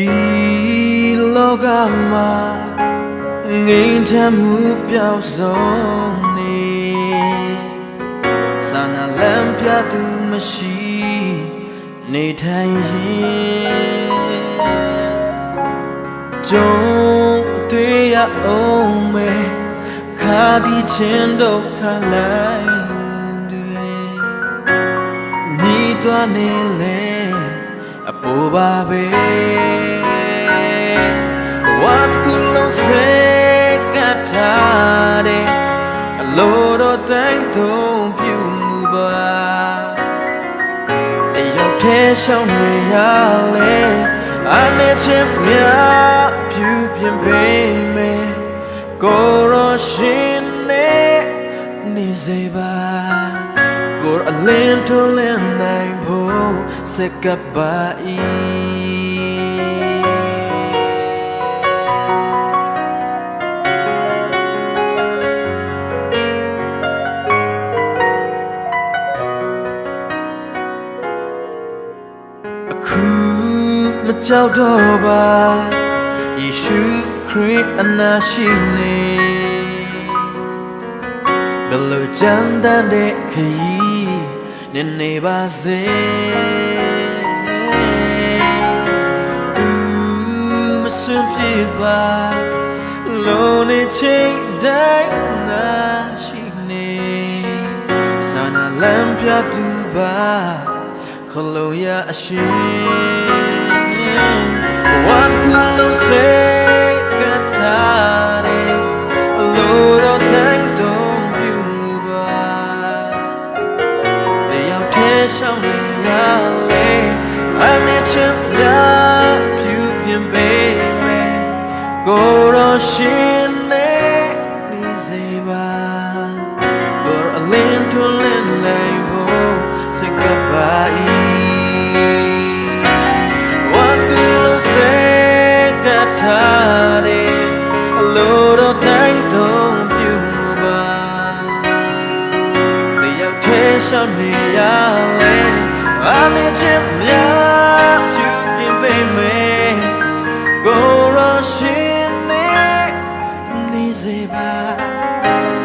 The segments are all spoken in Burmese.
ဒီလောကမှာငိမ်ချမ်းမှုပြောက်ဆုံးနေစာနာလမ်းပြသူမရှိနေထိုင်ရင်ကြုံတွေ့ရအောင်မေခါဒီချင်းဒုက္ခလိုက်တွေညီတွားနေလေ အပူပါပဲဝတ်ကူလုံးစေကထားတဲ့အလိုတော်တိုင်းတုံးပြုမှုပါတယောက်တည်းရှောင်းနေရလေအနေချင်းများပြုပြင်ပေးမယ်ကိုရောရှင်နဲ့နေစေပါ ကိုယ်အလင်းထွန်းလင်းနိုင်ဖို့စကပ်ပါ၏အခုမကြောက်တော့ပါယေရှုခရစ်အနာရှိနေ ဘယ်လိုကြမ်းတမ်းတဲ့ခရီးနေနေပါစေသူမစွန့်ပြေပါလုံးနေချိန်တိုင်းနာရှိနေစာနာလမ်းပြသူပါခလုံးရအရှင် လေအနေချင်များပြုပြင်ပေးမယ်ကိုရောရှင်နဲ့နေစေပါကိုအလင်းထွန်းလင်းနိုင်ဖို့စကပါ၏ What could I say that time a lot of time don't you move တယောက်တည်းရှောင်းနေရလေ အနေချင်များပြုပြင်ပေးမယ်ကိုရောရှင်နဲ့နေစေပါ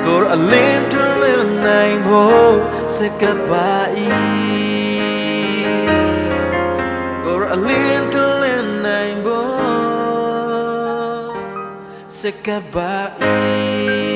ကိုအလင်းထွန်းလင်းနိုင်ဖို့စကပါ၏ကိုအလင်းထွန်းလင်းနိုင်ဖို့စကပါ၏